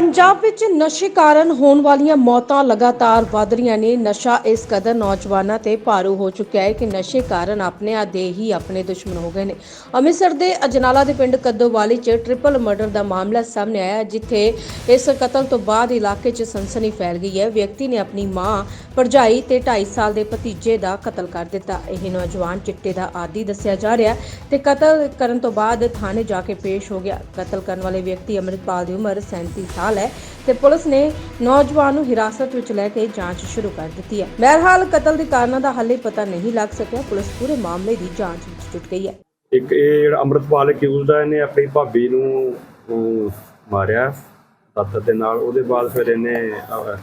ਪੰਜਾਬ ਵਿੱਚ ਨਸ਼ੇ ਕਾਰਨ ਹੋਣ ਵਾਲੀਆਂ ਮੌਤਾਂ ਲਗਾਤਾਰ ਵਧ ਰਹੀਆਂ ਨੇ। ਨਸ਼ਾ ਇਸ ਕਦਰ ਨੌਜਵਾਨਾਂ ਤੇ ਭਾਰੂ ਹੋ ਚੁੱਕਿਆ ਹੈ ਕਿ ਨਸ਼ੇ ਕਾਰਨ ਆਪਣੇ ਆਦੇ ਹੀ ਆਪਣੇ ਦੁਸ਼ਮਣ ਹੋ ਗਏ ਨੇ। ਅੰਮ੍ਰਿਤਸਰ ਦੇ ਅਜਨਾਲਾ ਦੇ ਪਿੰਡ ਕੱਦੋਵਾਲੀ 'ਚ ਟ੍ਰਿਪਲ ਮਰਡਰ ਦਾ ਮਾਮਲਾ ਸਾਹਮਣੇ ਆਇਆ ਜਿੱਥੇ ਇਸ ਕਤਲ ਤੋਂ ਬਾਅਦ ਇਲਾਕੇ 'ਚ ਸਨਸਨੀ ਫੈਲ ਗਈ ਹੈ। ਵਿਅਕਤੀ ਨੇ ਆਪਣੀ ਮਾਂ, ਭਰਜਾਈ ਤੇ 2.5 ਸਾਲ ਦੇ ਭਤੀਜੇ ਦਾ ਕਤਲ ਕਰ ਦਿੱਤਾ। ਇਹ ਨੌਜਵਾਨ ਚਿੱਟੇ ਦਾ ਆਦੀ ਦੱਸਿਆ ਜਾ ਰਿਹਾ ਹੈ ਤੇ ਕਤਲ ਕਰਨ ਤੋਂ ਬਾਅਦ ਥਾਣੇ ਜਾ ਕੇ ਪੇਸ਼ ਹੋ ਗਿਆ। ਕਤਲ ਕਰਨ ਵਾਲੇ ਵਿਅਕਤੀ ਅੰਮ੍ਰਿਤਪਾਲ ਦੀ ਉਮਰ 37 ਸਾਲ ਹੈ ਤੇ ਪੁਲਿਸ ਨੇ ਨੌਜਵਾਨ ਨੂੰ ਹਿਰਾਸਤ ਵਿੱਚ ਲੈ ਕੇ ਜਾਂਚ ਸ਼ੁਰੂ ਕਰ ਦਿੱਤੀ ਹੈ। ਬਹਰਹਾਲ ਕਤਲ ਦੇ ਕਾਰਨਾਂ ਦਾ ਹਾਲੇ ਪਤਾ ਨਹੀਂ ਲੱਗ ਸਕਿਆ। ਪੁਲਿਸ ਪੂਰੇ ਮਾਮਲੇ ਦੀ ਜਾਂਚ ਵਿੱਚ ਜੁਟ ਗਈ ਹੈ। ਇੱਕ ਇਹ ਜਿਹੜਾ ਅੰਮ੍ਰਿਤਪਾਲ ਅਕਿਊਜ਼ਡ ਆ ਇਹਨੇ ਆਪਣੀ ਭਾਬੀ ਨੂੰ ਅਮ, ਮਾਰਿਆ ਦਾਤਰ ਦੇ ਨਾਲ। ਉਹਦੇ ਬਾਅਦ ਫਿਰ ਇਹਨੇ ਅਹ,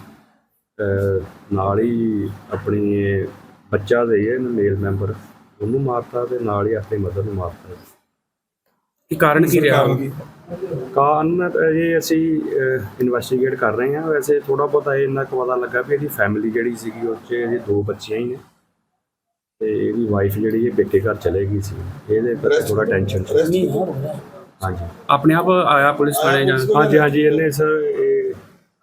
ਅਹ, ਨਾਲ ਹੀ ਆਪਣੀ ਇਹ ਬੱਚਾ ਦੇ ਇਹਨੇ ਮੇਲ ਮੈਂਬਰ ਉਹਨੂੰ ਮਾਰਤਾ ਤੇ ਨਾਲ ਹੀ ਆਪਣੀ ਮਦਰ ਨੂੰ ਮਾਰਤਾ। ਕੀ ਕਾਰਨ ਕੀ ਰਿਹਾ? ਕਾਰਨ ਇਹ ਅਸੀਂ ਇਨਵੈਸਟੀਗੇਟ ਕਰ ਰਹੇ ਹਾਂ। ਵੈਸੇ ਥੋੜਾ ਬਹੁਤਾ ਇਹ ਇੰਨਾ ਕੁ ਪਤਾ ਲੱਗਾ ਵੀ ਇਹਦੀ ਫੈਮਿਲੀ ਜਿਹੜੀ ਸੀਗੀ ਉਹ 'ਚ ਇਹਦੇ ਦੋ ਬੱਚੀਆਂ ਹੀ ਨੇ। ਤੇ ਇਹਦੀ ਵਾਈਫ ਜਿਹੜੀ ਇਹ ਪੇਕੇ ਘਰ ਚਲੇ ਗਈ ਸੀ। ਇਹਦੇ ਕਰਕੇ ਥੋੜਾ ਟੈਨਸ਼ਨ ਸੀ। ਹਾਂਜੀ। ਆਪਣੇ ਆਪ ਆਇਆ ਪੁਲਿਸ ਥਾਣੇ ਜਾਂ? ਹਾਂਜੀ ਹਾਂਜੀ ਇਹਨੇ ਸਰ ਇਹ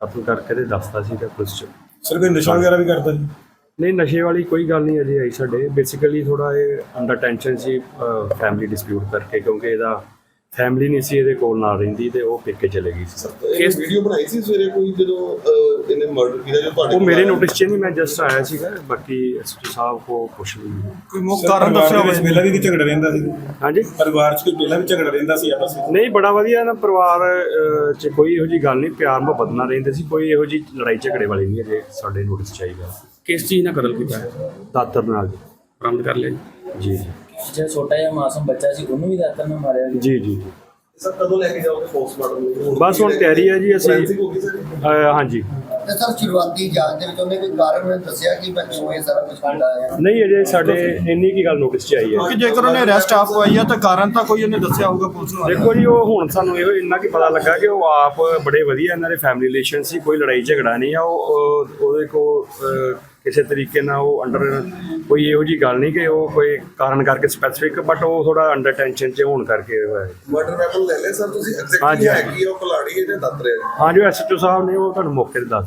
ਕਤਲ ਕਰਕੇ ਤੇ ਦੱਸਤਾ ਸੀਗਾ ਪੁਲਿਸ ਚ। ਸਰ ਕੋਈ ਨਸ਼ਾ ਵਗੈਰਾ ਵੀ ਕਰਦਾ ਜੀ ਨਹੀਂ ਨਸ਼ੇ ਵਾਲੀ ਕੋਈ ਗੱਲ ਨਹੀਂ ਅਜੇ ਆਈ ਸਾਡੇ। ਬੇਸਿਕਲੀ ਥੋੜਾ ਇਹ ਅੰਡਰ ਟੈਨਸ਼ਨ ਸੀ ਫੈਮਿਲੀ ਡਿਸਪਿਊਟ ਕਰਕੇ ਕਿਉਂਕਿ ਇਹਦਾ ਫੈਮਿਲੀ ਨਹੀਂ ਸੀ ਇਹਦੇ ਕੋਲ ਨਾਲ ਰਹਿੰਦੀ ਤੇ ਉਹ ਪੇਕੇ ਚਲੇ ਗਈ ਸੀ। ਇਹ ਵੀਡੀਓ ਬਣਾਈ ਸੀ ਸਵੇਰੇ ਕੋਈ ਜਦੋਂ ਅਹ, ਇਹਨੇ ਮਰਡਰ ਕੀਤਾ ਜੋ ਤੁਹਾਡੇ ਉਹ ਕੋਲ ਮੇਰੇ ਆਇਆ? ਨੋਟਿਸ 'ਚ ਨਹੀਂ ਮੈਂ ਜਸਟ ਆਇਆ ਸੀਗਾ ਬਾਕੀ ਐਸਪੀ ਸਾਹਿਬ ਕੋ ਪੁੱਛ ਲਈ ਕੋਈ ਮੁੱਖ ਕਾਰਨ ਦੱਸਿਆ ਹੋਵੇ। ਪਹਿਲਾਂ ਵੀ ਕੀ ਝਗੜਾ ਰਹਿੰਦਾ ਸੀ? ਹਾਂਜੀ? ਪਰਿਵਾਰ 'ਚ ਕੋਈ ਪਹਿਲਾਂ ਵੀ ਝਗੜਾ ਰਹਿੰਦਾ ਸੀ ਆਪਸ ਵਿੱਚ? ਨਹੀਂ ਬੜਾ ਵਧੀਆ ਨਾ ਪਰਿਵਾਰ ਅਹ, 'ਚ ਕੋਈ ਇਹੋ ਜੀ ਗੱਲ ਨਹੀਂ ਪਿਆਰ ਮੁਹੱਬਤ ਨਾਲ ਰਹਿੰਦੇ ਸੀ ਕੋਈ ਇਹੋ ਜੀ ਲੜਾਈ ਝਗੜੇ ਵਾਲੀ ਨਹੀਂ ਅਜੇ ਸਾਡੇ ਨੋਟਿਸ 'ਚ ਆਈ ਗੱਲ। ਕਿਸ ਚੀਜ਼ ਨਾਲ ਕਤਲ ਕੀਤਾ? ਹੈ ਦਾਤਰ ਨਾਲ। ਜੀ ਬਰਾਮਦ ਕਰ ਲਿਆ ਜੀ? ਜੀ ਜੀ। ਜਿਹੜਾ ਛੋਟਾ ਜਿਹਾ ਮਾਸੂਮ ਬੱਚਾ ਸੀ ਉਹਨੂੰ ਵੀ ਦਾਤਰ ਨਾਲ ਮਾਰਿਆ ਗਿਆ। ਜੀ ਜੀ। ਜੀ ਸਰ ਕਦੋਂ ਲੈ ਕੇ ਜਾਓਗੇ ਪੋਸਟਮਾਰਟਮ ਬਸ ਹੁਣ ਤਿਆਰੀ ਹੈ ਜੀ ਅਸੀਂ ਅਹ, ਹਾਂਜੀ। ਤੇ ਸਰ ਸ਼ੁਰੂਆਤੀ ਜਾਂਚ ਦੇ ਵਿੱਚ ਉਹਨੇ ਕੋਈ ਕਾਰਨ ਦੱਸਿਆ ਕਿ ਮੈਂ ਕਿਉਂ ਇਹ ਸਾਰਾ ਕੁਝ ਕਰਦਾ ਆ ਨਹੀਂ ਅਜੇ ਸਾਡੇ ਇੰਨੀ ਕੀ ਗੱਲ ਨੋਟਿਸ 'ਚ ਆਈ ਹੈ। ਕਿ ਜੇਕਰ ਉਹਨੇ ਅਰੈਸਟ ਆਪ ਹੋਈ ਆ ਤਾਂ ਕਾਰਨ ਤਾਂ ਕੋਈ ਉਹਨੇ ਦੱਸਿਆ ਹੋਊਗਾ ਪੁਲਿਸ ਨੂੰ? ਦੇਖੋ ਜੀ ਉਹ ਹੁਣ ਸਾਨੂੰ ਇਹੋ ਇੰਨਾ ਕੀ ਪਤਾ ਲੱਗਾ ਕਿ ਉਹ ਆਪ ਬੜੇ ਵਧੀਆ ਇਹਨਾਂ ਦੇ ਫੈਮਿਲੀ ਰਿਲੇਸ਼ਨ ਸੀ ਕੋਈ ਲੜਾਈ ਝਗੜਾ ਨਹੀਂ ਆ ਉਹ ਉਹ- ਉਹਦੇ ਕੋ ਕਿਸੇ ਤਰੀਕੇ ਨਾਲ ਉਹ ਅੰਡਰ ਕੋਈ ਇਹੋ ਜੀ ਗੱਲ ਨਹੀਂ ਕਿ ਉਹ ਕੋਈ ਕਾਰਨ ਕਰਕੇ ਸਪੈਸੀਫਿਕ ਬਟ ਉਹ ਥੋੜਾ ਅੰਡਰ ਟੈਨਸ਼ਨ 'ਚ ਹੋਣ ਕਰਕੇ ਹੋਇਆ ਹੈ। ਮਰਡਰ ਵੈਪਨ ਲੈ ਲੈ ਸਰ ਤੁਸੀਂ ਐਗਜ਼ੈਕਟਲੀ ਹੈ। ਕੀ ਉਹ ਕਲਾੜੀ ਹੈ ਜਾਂ ਦਾਤਰ ਹਾਂ ਜੋ ਐਸਐਚਓ ਸਾਹਿਬ ਨੇ ਉਹ ਤੁਹਾਨੂੰ ਮੌਕੇ ਤੇ ਦੱਸ